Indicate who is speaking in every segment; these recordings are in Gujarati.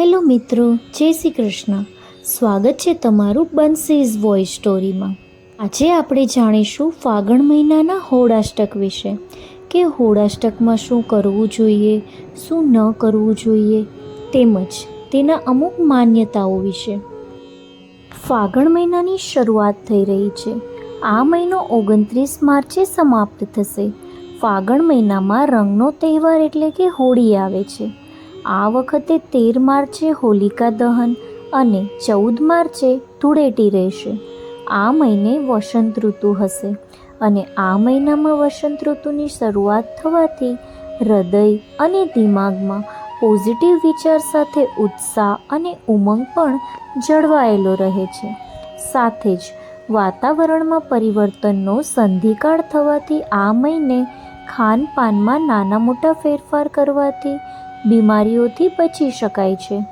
Speaker 1: હેલો મિત્રો, જય શ્રી કૃષ્ણ. સ્વાગત છે તમારું બંસીઝ વોઇસ સ્ટોરીમાં આજે આપણે જાણીશું ફાગણ મહિનાના હોળાષ્ટક વિશે. કે હોળાષ્ટકમાં શું કરવું જોઈએ, શું ન કરવું જોઈએ, તેમજ તેના અમુક માન્યતાઓ વિશે. ફાગણ મહિનાની શરૂઆત થઈ રહી છે. આ મહિનો ઓગણત્રીસ માર્ચે સમાપ્ત થશે. ફાગણ મહિનામાં રંગનો તહેવાર એટલે કે હોળી આવે છે. આ વખતે તેર માર્ચે હોલિકા દહન અને ચૌદ માર્ચે ધૂળેટી રહેશે. આ મહિને વસંત ઋતુ હશે અને આ મહિનામાં વસંત ઋતુની શરૂઆત થવાથી હૃદય અને દિમાગમાં પોઝિટિવ વિચાર સાથે ઉત્સાહ અને ઉમંગ પણ જળવાયેલો રહે છે. સાથે જ વાતાવરણમાં પરિવર્તનનો સંધિકાળ થવાથી આ મહિને ખાનપાનમાં નાના મોટા ફેરફાર કરવાથી બીમારીઓથી બચી શકાય છે.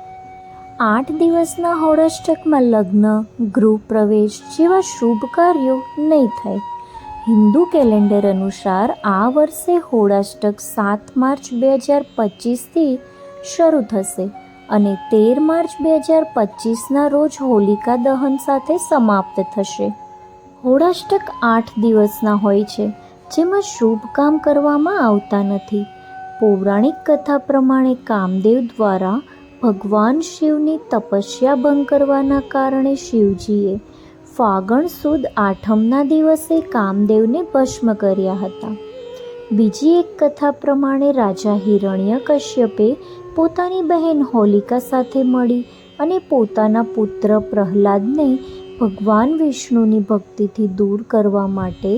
Speaker 1: આઠ દિવસના હોળષ્ટકમાં લગ્ન, ગૃહ પ્રવેશ જેવા શુભ કાર્યો નહીં થાય. હિન્દુ કેલેન્ડર અનુસાર આ વર્ષે હોળાષ્ટક સાત માર્ચ બે હજાર પચીસથી શરૂ થશે અને તેર માર્ચ બે હજાર પચીસના રોજ હોલિકા દહન સાથે સમાપ્ત થશે. હોળાષ્ટક આઠ દિવસના હોય છે, જેમાં શુભ કામ કરવામાં આવતા નથી. પૌરાણિક કથા પ્રમાણે કામદેવ દ્વારા ભગવાન શિવની તપસ્યા ભંગ કરવાના કારણે શિવજીએ ફાગણ સુદ આઠમના દિવસે કામદેવને ભસ્મ કર્યા હતા. બીજી એક કથા પ્રમાણે રાજા હિરણ્ય કશ્યપે પોતાની બહેન હોલિકા સાથે મળી અને પોતાના પુત્ર પ્રહલાદને ભગવાન વિષ્ણુની ભક્તિથી દૂર કરવા માટે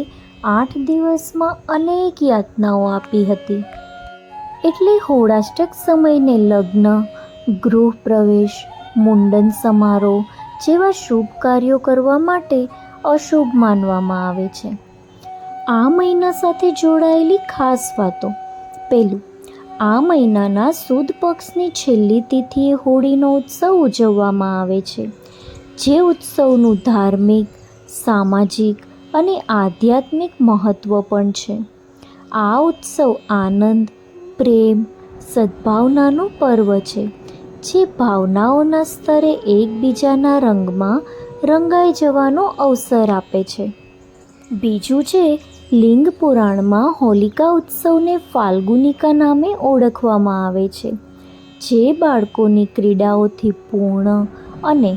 Speaker 1: આઠ દિવસમાં અનેક યાતનાઓ આપી હતી. એટલે હોળાષ્ટક સમયને લગ્ન ગૃહ પ્રવેશ મુંડન સમારોહ જેવા શુભ કાર્યો કરવા માટે અશુભ માનવામાં આવે છે. આ મહિના સાથે જોડાયેલી ખાસ વાતો. પહેલું, આ મહિનાના સુદ પક્ષની છેલ્લી તિથિએ હોળીનો ઉત્સવ ઉજવવામાં આવે છે, જે ઉત્સવનું ધાર્મિક, સામાજિક અને આધ્યાત્મિક મહત્ત્વ પણ છે. આ ઉત્સવ આનંદ પ્રેમ સદ્ભાવનાનું પર્વ છે, જે ભાવનાઓના સ્તરે એકબીજાના રંગમાં રંગાઈ જવાનો અવસર આપે છે. બીજું છે, લિંગ પુરાણમાં હોલિકા ઉત્સવને ફાલ્ગુનિકા નામે ઓળખવામાં આવે છે, જે બાળકોની ક્રીડાઓથી પૂર્ણ અને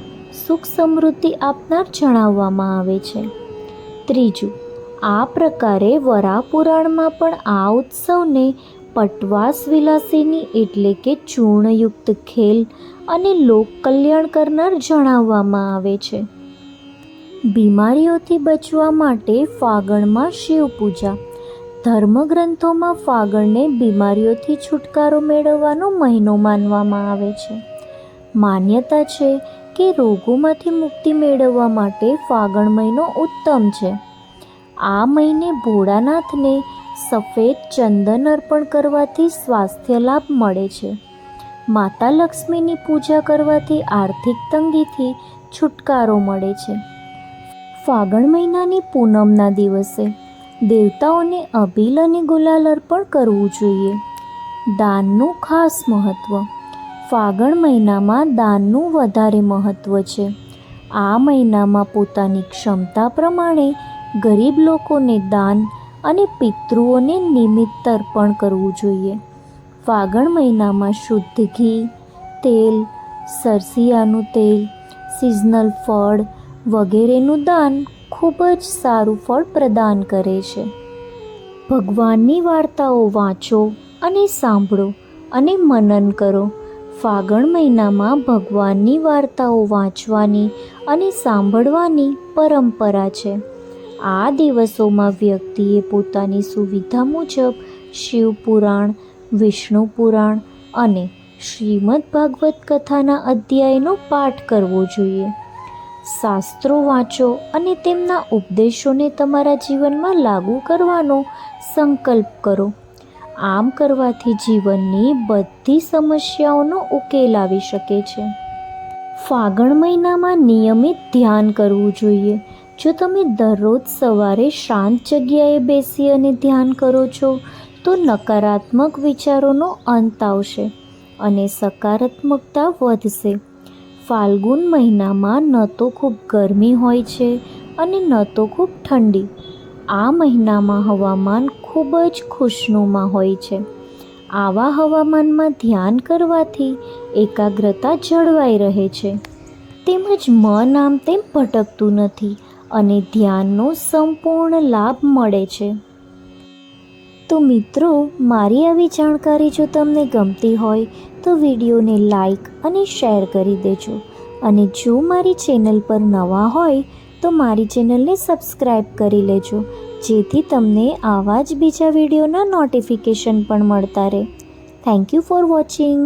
Speaker 1: સુખ સમૃદ્ધિ આપનાર જણાવવામાં આવે છે. ત્રીજું, આ પ્રકારે વરાપુરાણમાં પણ આ ઉત્સવને પટવાસ વિલાસીની એટલે કે ચૂર્ણયુક્ત ખેલ અને લોક કલ્યાણ કરનાર જણાવવામાં આવે છે. બીમારીઓથી બચવા માટે ફાગણમાં શિવ પૂજા. ધર્મગ્રંથોમાં ફાગણને બીમારીઓથી છુટકારો મેળવવાનો મહિનો માનવામાં આવે છે. માન્યતા છે કે રોગોમાંથી મુક્તિ મેળવવા માટે ફાગણ મહિનો ઉત્તમ છે. આ મહિને ભોળાનાથને સફેદ ચંદન અર્પણ કરવાથી સ્વાસ્થ્ય લાભ મળે છે. માતા લક્ષ્મીની પૂજા કરવાથી આર્થિક તંગીથી છુટકારો મળે છે. ફાગણ મહિનાની પૂનમના દિવસે દેવતાઓને અભિલ અને ગુલાલ અર્પણ કરવું જોઈએ. દાનનું ખાસ મહત્ત્વ ફાગણ મહિનામાં દાનનું વધારે મહત્ત્વ છે. આ મહિનામાં પોતાની ક્ષમતા પ્રમાણે ગરીબ લોકોને દાન અને પિતૃઓને નિમિત્ત અર્પણ કરવું જોઈએ. ફાગણ મહિનામાં શુદ્ધ ઘી, તેલ, સરસિયાનું તેલ સિઝનલ ફળ વગેરેનું દાન ખૂબ જ સારું ફળ પ્રદાન કરે છે. ભગવાનની વાર્તાઓ વાંચો અને સાંભળો અને મનન કરો. ફાગણ મહિનામાં ભગવાનની વાર્તાઓ વાંચવાની અને સાંભળવાની પરંપરા છે. આ દિવસોમાં વ્યક્તિએ પોતાની સુવિધા મુજબ શિવ પુરાણ, વિષ્ણુ પુરાણ અને શ્રીમદ ભાગવત કથાના અધ્યાયનો પાઠ કરવો જોઈએ. શાસ્ત્રો વાંચો અને તેમના ઉપદેશોને તમારા જીવનમાં લાગુ કરવાનો સંકલ્પ કરો. આમ કરવાથી જીવનની બધી સમસ્યાઓનો ઉકેલ આવી શકે છે. ફાગણ મહિનામાં નિયમિત ધ્યાન કરવું જોઈએ. જો તમે દરરોજ સવારે શાંત જગ્યાએ બેસી અને ધ્યાન કરો છો, તો નકારાત્મક વિચારોનો અંત આવશે અને સકારાત્મકતા વધશે. ફાલ્ગુન મહિનામાં ન તો ખૂબ ગરમી હોય છે અને ન તો ખૂબ ઠંડી. આ મહિનામાં હવામાન ખૂબ જ ખુશનુમા હોય છે. આવા હવામાનમાં ધ્યાન કરવાથી એકાગ્રતા જળવાઈ રહે છે. તેમજ મન આમ તેમ ભટકતું નથી. અને ધ્યાનનો સંપૂર્ણ લાભ મળે છે. તો મિત્રો, મારી આવી જાણકારી જો તમને ગમતી હોય, તો વિડીયોને લાઈક અને શેર કરી દેજો. અને જો મારી ચેનલ પર નવા હોય, તો મારી ચેનલને સબસ્ક્રાઈબ કરી લેજો, જેથી તમને આવા જ બીજા વિડીયોના નોટિફિકેશન પણ મળતા રહે. Thank you for watching.